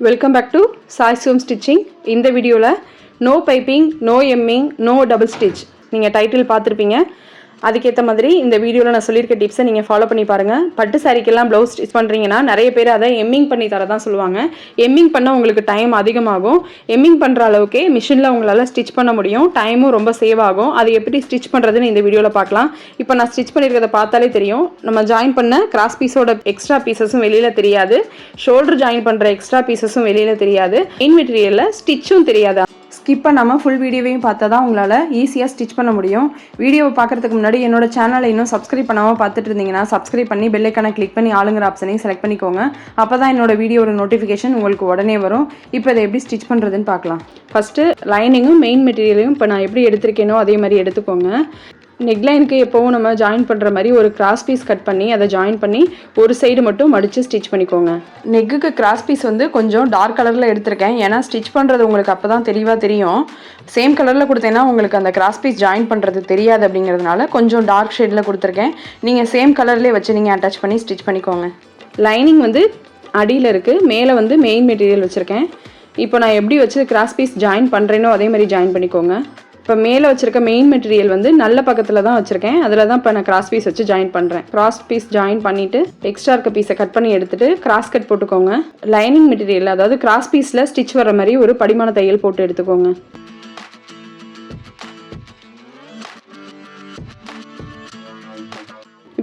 Welcome back to Sai Som stitching இந்த வீடியோவில் no piping no hemming no double stitch நீங்கள் title பார்த்துருப்பீங்க. அதுக்கேற்ற மாதிரி இந்த வீடியோவில் நான் சொல்லியிருக்க டிப்ஸை நீங்கள் ஃபாலோ பண்ணி பாருங்கள் பட்டு சாரிக்கெல்லாம் ப்ளவுஸ் ஸ்டிச் பண்ணுறீங்கன்னா நிறைய பேர் அதை எம்மிங் பண்ணி தர தான் சொல்லுவாங்க. எம்மிங் பண்ண உங்களுக்கு டைம் அதிகமாகும். எம்மிங் பண்ணுற அளவுக்கே மிஷினில் உங்களால் ஸ்டிச் பண்ண முடியும். டைமும் ரொம்ப சேவ் ஆகும். அது எப்படி ஸ்டிச் பண்ணுறதுன்னு இந்த வீடியோவில் பார்க்கலாம். இப்போ நான் ஸ்டிச் பண்ணியிருக்கிறத பார்த்தாலே தெரியும். நம்ம ஜாயின் பண்ண கிராஸ் பீஸோட எக்ஸ்ட்ரா பீசஸும் வெளியில் தெரியாது. ஷோல்டர் ஜாயின் பண்ணுற எக்ஸ்ட்ரா பீசஸும் வெளியில் தெரியாது. மெயின் மெட்டீரியலில் ஸ்டிச்சும் தெரியாது. ஸ்கிப் பண்ணாமல் ஃபுல் வீடியோவையும் பார்த்தா தான் உங்களால் ஈஸியாக ஸ்டிச் பண்ண முடியும். வீடியோவை பார்க்குறதுக்கு முன்னாடி என்னோட சேனலை இன்னும் சப்ஸ்கிரைப் பண்ணாமல் பார்த்துட்டு இருந்தீங்கன்னா சப்ஸ்கிரைப் பண்ணி பெல்லைக்கான கிளிக் பண்ணி ஆளுங்கிற ஆப்ஷனையும் செலக்ட் பண்ணிக்கோங்க. அப்போ தான் என்னோட வீடியோட நோட்டிஃபிகேஷன் உங்களுக்கு உடனே வரும். இப்போ இதை எப்படி ஸ்டிச் பண்ணுறதுன்னு பார்க்கலாம். ஃபஸ்ட்டு லைனிங்கும் மெயின் மெட்டீரியலையும் இப்போ நான் எப்படி எடுத்திருக்கேனோ அதே மாதிரி எடுத்துக்கோங்க. நெக்லைனுக்கு எப்போவும் நம்ம ஜாயின் பண்ணுற மாதிரி ஒரு கிராஸ் பீஸ் கட் பண்ணி அதை ஜாயின் பண்ணி ஒரு சைடு மட்டும் மடித்து ஸ்டிச் பண்ணிக்கோங்க. நெக்குக்கு கிராஸ் பீஸ் வந்து கொஞ்சம் டார்க் கலரில் எடுத்திருக்கேன். ஏன்னா ஸ்டிச் பண்ணுறது உங்களுக்கு அப்போ தான் தெளிவாக தெரியும் சேம் கலரில் கொடுத்தேன்னா உங்களுக்கு அந்த கிராஸ் பீஸ் ஜாயின் பண்ணுறது தெரியாது அப்படிங்கிறதுனால கொஞ்சம் டார்க் ஷேடில் கொடுத்துருக்கேன். நீங்கள் சேம் கலர்லேயே வச்சு நீங்கள் அட்டாச் பண்ணி ஸ்டிச் பண்ணிக்கோங்க. லைனிங் வந்து அடியில் இருக்குது மேலே வந்து மெயின் மெட்டீரியல் வச்சுருக்கேன். இப்போ நான் எப்படி வச்சு கிராஸ் பீஸ் ஜாயின் பண்ணுறேனோ அதே மாதிரி ஜாயின் பண்ணிக்கோங்க. இப்போ மேலே வச்சிருக்க மெயின் மெட்டீரியல் வந்து நல்ல பக்கத்தில் தான் வச்சுருக்கேன். அதில் தான் இப்போ நான் கிராஸ் பீஸ் வச்சு ஜாயின் பண்ணுறேன் கிராஸ் பீஸ் ஜாயின் பண்ணிவிட்டு எக்ஸ்ட்ரா இருக்க பீஸை கட் பண்ணி எடுத்துட்டு கிராஸ் கட் போட்டுக்கோங்க. லைனிங் மெட்டீரியல் அதாவது கிராஸ் பீஸில் ஸ்டிச் வர மாதிரி ஒரு படிமான தையல் போட்டு எடுத்துக்கோங்க.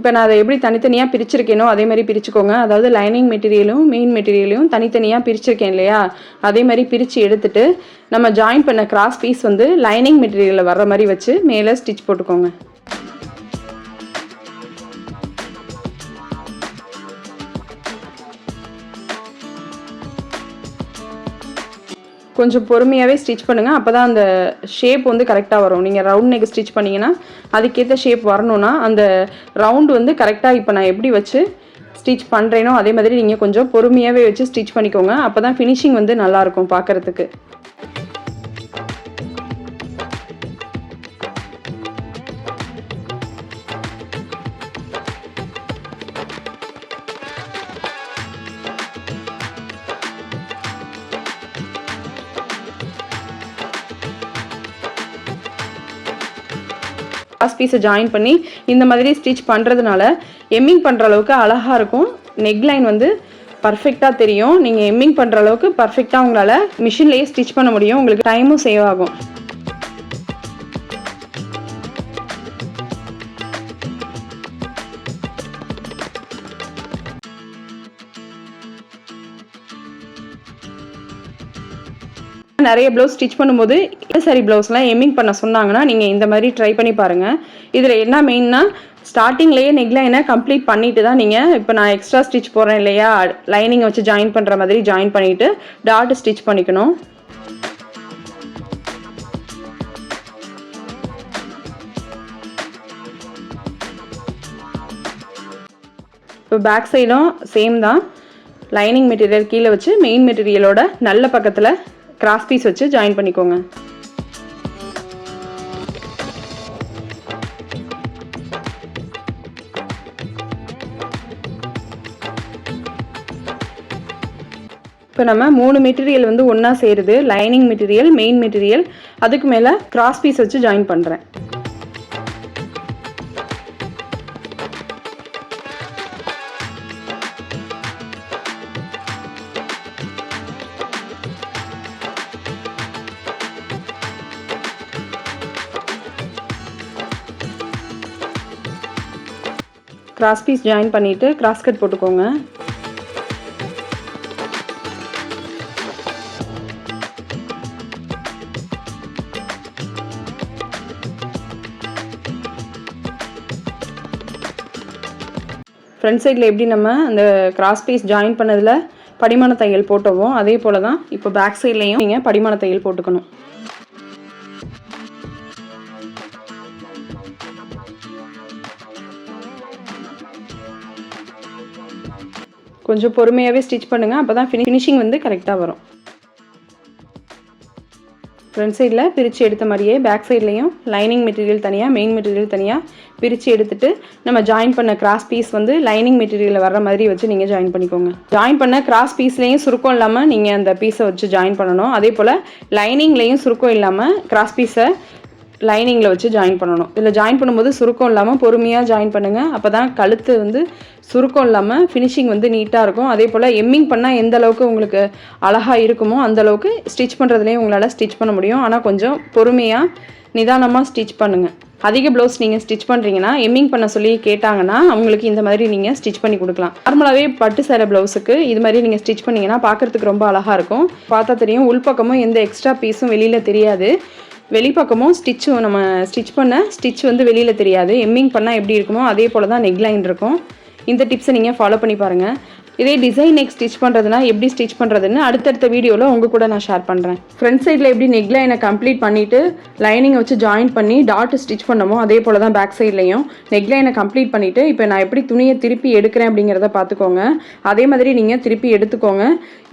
இப்போ நான் அதை எப்படி தனித்தனியாக பிரிச்சிருக்கேனோ அதே மாதிரி பிரிச்சுக்கோங்க. அதாவது லைனிங் மெட்டீரியலும் மெயின் மெட்டீரியலையும் தனித்தனியாக பிரிச்சிருக்கேன் இல்லையா? அதே மாதிரி பிரித்து எடுத்துட்டு நம்ம ஜாயின் பண்ண கிராஸ் பீஸ் வந்து லைனிங் மெட்டீரியலில் வர்ற மாதிரி வச்சு மேலே ஸ்டிச் போட்டுக்கோங்க. கொஞ்சம் பொறுமையாகவே ஸ்டிச் பண்ணுங்கள் அப்போ தான் அந்த ஷேப் வந்து கரெக்டாக வரும். நீங்கள் ரவுண்ட் நெக் ஸ்டிச் பண்ணிங்கன்னா அதுக்கேற்ற ஷேப் வரணும்னா அந்த ரவுண்டு வந்து கரெக்டாக இப்போ நான் எப்படி வச்சு ஸ்டிச் பண்ணுறேனோ அதே மாதிரி நீங்கள் கொஞ்சம் பொறுமையாகவே வச்சு ஸ்டிச் பண்ணிக்கோங்க. அப்போ தான் ஃபினிஷிங் வந்து நல்லாயிருக்கும் பார்க்குறதுக்கு கிராஸ் பீஸை ஜாயின் பண்ணி இந்த மாதிரி ஸ்டிச் பண்ணுறதுனால எம்மிங் பண்ணுற அளவுக்கு அழகாக இருக்கும். நெக் லைன் வந்து பர்ஃபெக்டாக தெரியும். நீங்கள் எம்மிங் பண்ணுற அளவுக்கு பர்ஃபெக்டாக உங்களால் மிஷின்லேயே ஸ்டிச் பண்ண முடியும். உங்களுக்கு டைமும் சேவ் ஆகும். நிறைய ப்ளவுஸ் ஸ்டிச் பண்ணும்போது சாரி ப்ளவுஸ்லாம் எம்மிங் பண்ண சொன்னாங்கன்னா நீங்கள் இந்த மாதிரி ட்ரை பண்ணி பாருங்கள் இதில் என்ன மெயின்னா ஸ்டார்டிங்லேயே நெக்லைனை கம்ப்ளீட் பண்ணிட்டு தான் நீங்கள் இப்போ நான் எக்ஸ்ட்ரா ஸ்டிச் போடுறேன் இல்லையா? லைனிங் வச்சு ஜாயின் பண்ணுற மாதிரி ஜாயின் பண்ணிவிட்டு டாட் ஸ்டிச் பண்ணிக்கணும். இப்போ பேக் சைடும் சேம் தான். லைனிங் மெட்டீரியல் கீழே வச்சு மெயின் மெட்டீரியலோட நல்ல பக்கத்தில் கிராஸ் பீஸ் வச்சு ஜாயின் பண்ணிக்கோங்க. இப்போ நம்ம மூணு மெட்டீரியல் வந்து ஒன்றா சேருது. லைனிங் மெட்டீரியல் மெயின் மெட்டீரியல் அதுக்கு மேலே கிராஸ் பீஸ் வச்சு ஜாயின் பண்ணுறேன் கிராஸ் பீஸ் ஜாயின் பண்ணிவிட்டு கிராஸ் கட் போட்டுக்கோங்க. ஃப்ரண்ட் சைடில் எப்படி நம்ம அந்த கிராஸ் பீஸ் ஜாயின் பண்ணதில் படிமான தையல் போட்டோமோ அதே போல் தான் இப்போ பேக் சைட்லேயும் நீங்கள் படிமான தையல் போட்டுக்கணும். கொஞ்சம் பொறுமையாகவே ஸ்டிச் பண்ணுங்கள் அப்போ தான் ஃபினிஷிங் வந்து கரெக்டாக வரும். ஃப்ரண்ட் சைடில் பிரித்து எடுத்த மாதிரியே பேக் சைட்லேயும் லைனிங் மெட்டீரியல் தனியாக மெயின் மெட்டீரியல் தனியாக பிரித்து எடுத்துட்டு நம்ம ஜாயின் பண்ண கிராஸ் பீஸ் வந்து லைனிங் மெட்டீரியலில் வர மாதிரி வச்சு நீங்கள் ஜாயின் பண்ணிக்கோங்க. ஜாயின் பண்ண கிராஸ் பீஸ்லேயும் சுருக்கம் இல்லாமல் நீங்கள் அந்த பீஸை வச்சு ஜாயின் பண்ணணும். அதே போல் லைனிங்லேயும் சுருக்கம் இல்லாமல் கிராஸ் பீஸை லைனிங்கில் வச்சு ஜாயின் பண்ணணும். இதில் ஜாயின் பண்ணும்போது சுருக்கம் இல்லாமல் பொறுமையாக ஜாயின் பண்ணுங்கள் அப்போ தான் கழுத்து வந்து சுருக்கம் இல்லாமல் ஃபினிஷிங் வந்து நீட்டாக இருக்கும். அதே போல் எம்மிங் பண்ணால் எந்த அளவுக்கு உங்களுக்கு அழகாக இருக்குமோ அந்த அளவுக்கு ஸ்டிச் பண்ணுறதுலேயும் உங்களால் ஸ்டிச் பண்ண முடியும். ஆனால் கொஞ்சம் பொறுமையாக நிதானமாக ஸ்டிச் பண்ணுங்கள் அதிக ப்ளவுஸ் நீங்கள் ஸ்டிச் பண்ணுறீங்கன்னா எம்மிங் பண்ண சொல்லி கேட்டாங்கன்னா அவங்களுக்கு இந்த மாதிரி நீங்கள் ஸ்டிச் பண்ணி கொடுக்கலாம். நார்மலாகவே பட்டு சேலை ப்ளவுஸுக்கு இது மாதிரி நீங்கள் ஸ்டிச் பண்ணிங்கன்னா பார்க்குறதுக்கு ரொம்ப அழகாக இருக்கும். பார்த்தா தெரியும் உள்பக்கமும் எந்த எக்ஸ்ட்ரா பீஸும் வெளியில் தெரியாது. வெளிப்பக்கமும் ஸ்டிச்சும் நம்ம ஸ்டிச் பண்ண ஸ்டிச் வந்து வெளியில் தெரியாது. எம்மிங் பண்ணால் எப்படி இருக்குமோ அதே போல் தான் நெக்லைன் இருக்கும். இந்த டிப்ஸை நீங்கள் ஃபாலோ பண்ணி பாருங்கள் இதே டிசைன் நெக் ஸ்டிச் பண்ணுறதுனா எப்படி ஸ்டிச் பண்ணுறதுன்னு அடுத்தடுத்த வீடியோவில் உங்கள் கூட நான் ஷேர் பண்ணுறேன் ஃப்ரண்ட் சைடில் எப்படி நெக் லைனை கம்ப்ளீட் பண்ணிவிட்டு லைனிங்கை வச்சு ஜாயின் பண்ணி டாட் ஸ்டிச் பண்ணமோ அதே போல் தான் பேக் சைட்லையும் நெக் லைனை கம்ப்ளீட் பண்ணிவிட்டு இப்போ நான் எப்படி துணியை திருப்பி எடுக்கிறேன் அப்படிங்கிறத பார்த்துக்கோங்க. அதே மாதிரி நீங்கள் திருப்பி எடுத்துக்கோங்க.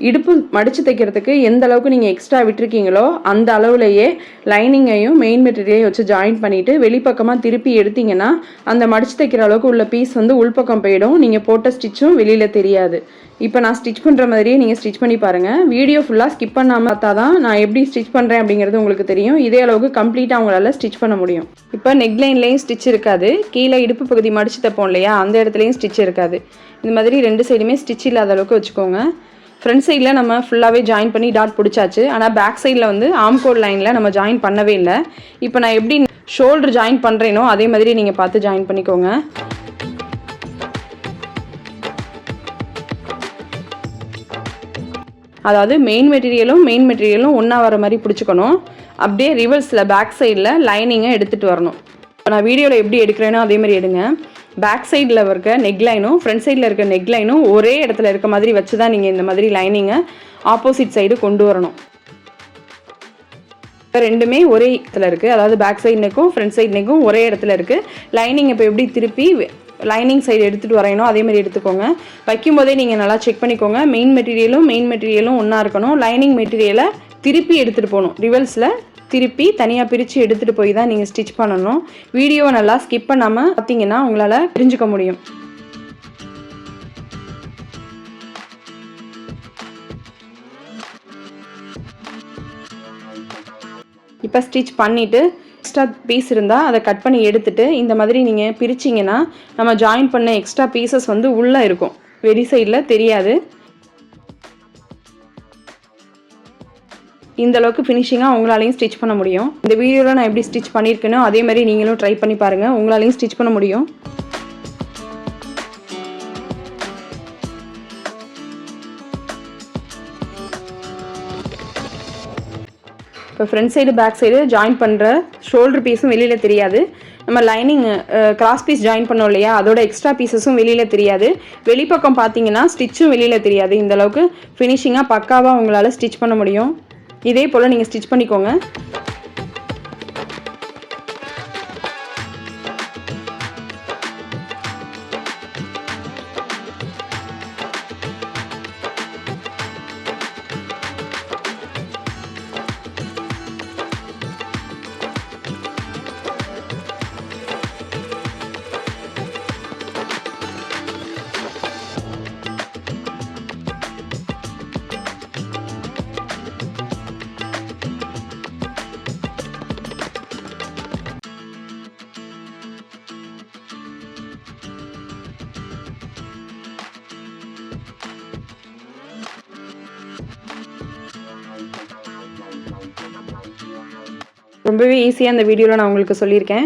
இடுப்பு மடித்து தைக்கிறதுக்கு எந்த அளவுக்கு நீங்கள் எக்ஸ்ட்ரா விட்டுருக்கீங்களோ அந்த அளவுலேயே லைனிங்கையும் மெயின் மெட்டீரியலையும் வச்சு ஜாயின் பண்ணிவிட்டு வெளிப்பக்கமாக திருப்பி எடுத்தீங்கன்னா அந்த மடித்து தைக்கிற அளவுக்கு உள்ள பீஸ் வந்து உள்பக்கம் போயிடும். நீங்கள் போட்ட ஸ்டிச்சும் வெளியில் தெரியாது. இப்போ நான் ஸ்டிச் பண்ணுற மாதிரியே நீங்கள் ஸ்டிச் பண்ணி பாருங்கள் வீடியோ ஃபுல்லாக ஸ்கிப் பண்ணாமல் பார்த்தா தான் நான் எப்படி ஸ்டிச் பண்ணுறேன் அப்படிங்கிறது உங்களுக்கு தெரியும். இதே அளவுக்கு கம்ப்ளீட்டாக உங்களால் ஸ்டிச் பண்ண முடியும். இப்போ நெக் லைன்லேயும் ஸ்டிச் இருக்காது. கீழே இடுப்பு பகுதி மடிச்சு தைப்போம் இல்லையா? அந்த இடத்துலையும் ஸ்டிச் இருக்காது. இந்த மாதிரி ரெண்டு சைடுமே ஸ்டிச் இல்லாத அளவுக்கு வச்சுக்கோங்க. ஃப்ரண்ட் சைடில் நம்ம ஃபுல்லாகவே ஜாயின் பண்ணி டாட் பிடிச்சாச்சு. ஆனால் பேக் சைடில் வந்து ஆம்கோட் லைனில் நம்ம ஜாயின் பண்ணவே இல்லை. இப்போ நான் எப்படி ஷோல்டர் ஜாயின் பண்ணுறேனோ அதே மாதிரி நீங்கள் பார்த்து ஜாயின் பண்ணிக்கோங்க. அதாவது மெயின் மெட்டீரியலும் மெயின் மெட்டீரியலும் ஒன்றா வர மாதிரி பிடிச்சிக்கணும். அப்படியே ரிவர்ஸில் பேக் சைடில் லைனிங்கை எடுத்துகிட்டு வரணும். இப்போ நான் வீடியோவில் எப்படி எடுக்கிறேனோ அதே மாதிரி எடுங்க. பேக் சைடில் இருக்க நெக் லைனும் ஃப்ரண்ட் சைடில் இருக்க நெக் லைனும் ஒரே இடத்துல இருக்க மாதிரி வச்சு தான் நீங்கள் இந்த மாதிரி லைனிங்கை ஆப்போசிட் சைடு கொண்டு வரணும். இப்போ ரெண்டுமே ஒரே இடத்துல இருக்குது அதாவது பேக் சைட் நெக்கும் ஃப்ரண்ட் சைட் நெக்கும் ஒரே இடத்துல இருக்குது லைனிங் இப்போ எப்படி திருப்பி லைனிங் சைடு எடுத்துகிட்டு வரையணும். அதே மாதிரி எடுத்துக்கோங்க. வைக்கும்போதே நீங்கள் நல்லா செக் பண்ணிக்கோங்க. மெயின் மெட்டீரியலும் மெயின் மெட்டீரியலும் ஒன்றா இருக்கணும். லைனிங் மெட்டீரியலை திருப்பி எடுத்துகிட்டு போகணும். ரிவல்ஸில் திருப்பி தனியாக பிரித்து எடுத்துகிட்டு போய் தான் நீங்கள் ஸ்டிச் பண்ணணும். வீடியோவை நல்லா ஸ்கிப் பண்ணாமல் பார்த்தீங்கன்னா உங்களால் தெரிஞ்சுக்க முடியும். இப்போ ஸ்டிச் பண்ணிவிட்டு எக்ஸ்ட்ரா பீஸ் இருந்தால் அதை கட் பண்ணி எடுத்துட்டு இந்த மாதிரி நீங்கள் பிரிச்சிங்கன்னா நம்ம ஜாயின் பண்ண எக்ஸ்ட்ரா பீசஸ் வந்து உள்ளே இருக்கும். வெளி சைடில் தெரியாது. இந்த அளவுக்கு ஃபினிஷிங்காக உங்களாலையும் ஸ்டிச் பண்ண முடியும். இந்த வீடியோவில் நான் எப்படி ஸ்டிச் பண்ணியிருக்கேனோ அதே மாதிரி நீங்களும் ட்ரை பண்ணி பாருங்கள் உங்களாலையும் ஸ்டிச் பண்ண முடியும். இப்போ front side back side join பண்ணுற ஷோல்டர் பீஸும் வெளியில் தெரியாது. நம்ம லைனிங் கிராஸ் பீஸ் ஜாயின் பண்ணோம் இல்லையா? அதோட எக்ஸ்ட்ரா பீசஸும் வெளியில் தெரியாது. வெளிப்பக்கம் பார்த்தீங்கன்னா ஸ்டிச்சும் வெளியில் தெரியாது. இந்த அளவுக்கு ஃபினிஷிங்காக பக்காவாக உங்களால் ஸ்டிச் பண்ண முடியும். இதே போல் நீங்கள் ஸ்டிச் பண்ணிக்கோங்க. ரொம்பவே ஈஸியாக இந்த வீடியோவில் நான் உங்களுக்கு சொல்லியிருக்கேன்.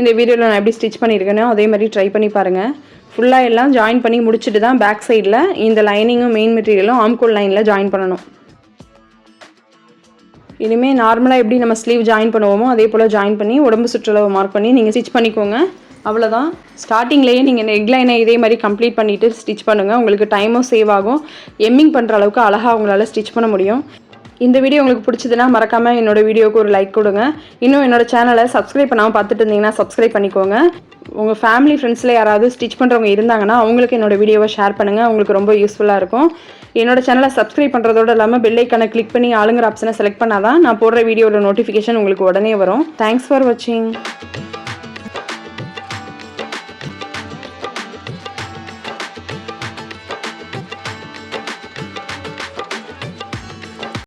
இந்த வீடியோவில் நான் எப்படி ஸ்டிச் பண்ணியிருக்கேனோ அதே மாதிரி ட்ரை பண்ணி பாருங்கள் ஃபுல்லாக எல்லாம் ஜாயின் பண்ணி முடிச்சுட்டு தான் பேக் சைடில் இந்த லைனிங்கும் மெயின் மெட்டீரியலும் ஆம்கோல் லைனில் ஜாயின் பண்ணணும். இனிமேல் நார்மலாக எப்படி நம்ம ஸ்லீவ் ஜாயின் பண்ணுவோமோ அதே போல் ஜாயின் பண்ணி உடம்பு சுற்றளவு மார்க் பண்ணி நீங்கள் ஸ்டிச் பண்ணிக்கோங்க. அவ்வளோதான் ஸ்டார்டிங்லேயே நீங்கள் நெக் லைனை இதே மாதிரி கம்ப்ளீட் பண்ணிவிட்டு ஸ்டிச் பண்ணுங்கள் உங்களுக்கு டைமும் சேவ் ஆகும். எம்மிங் பண்ணுற அளவுக்கு அழகாக உங்களால் ஸ்டிச் பண்ண முடியும். இந்த வீடியோ உங்களுக்கு பிடிச்சதுன்னா மறக்காமல் என்னோட வீடியோவுக்கு ஒரு லைக் கொடுங்க. இன்னும் என்னோட சேனலை சப்ஸ்கிரைப் பண்ணாமல் பார்த்துட்டு இருந்தீங்கன்னா சப்ஸ்கிரைப் பண்ணிக்கோங்க. உங்கள் ஃபேமிலி ஃப்ரெண்ட்ஸில் யாராவது ஸ்டிச் பண்ணுறவங்க இருந்தாங்கன்னா அவங்களுக்கு என்னோட வீடியோவை ஷேர் பண்ணுங்கள் உங்களுக்கு ரொம்ப யூஸ்ஃபுல்லாக இருக்கும். என்னோட சேனலை சப்ஸ்கிரைப் பண்ணுறதோட இல்லாமல் பெல்லைக்கான கிளிக் பண்ணி ஆளுங்கிற ஆப்ஷனை செலக்ட் பண்ணாதான் நான் போடுற வீடியோட நோட்டிஃபிகேஷன் உங்களுக்கு உடனே வரும். தேங்க்ஸ் ஃபார் வாட்சிங்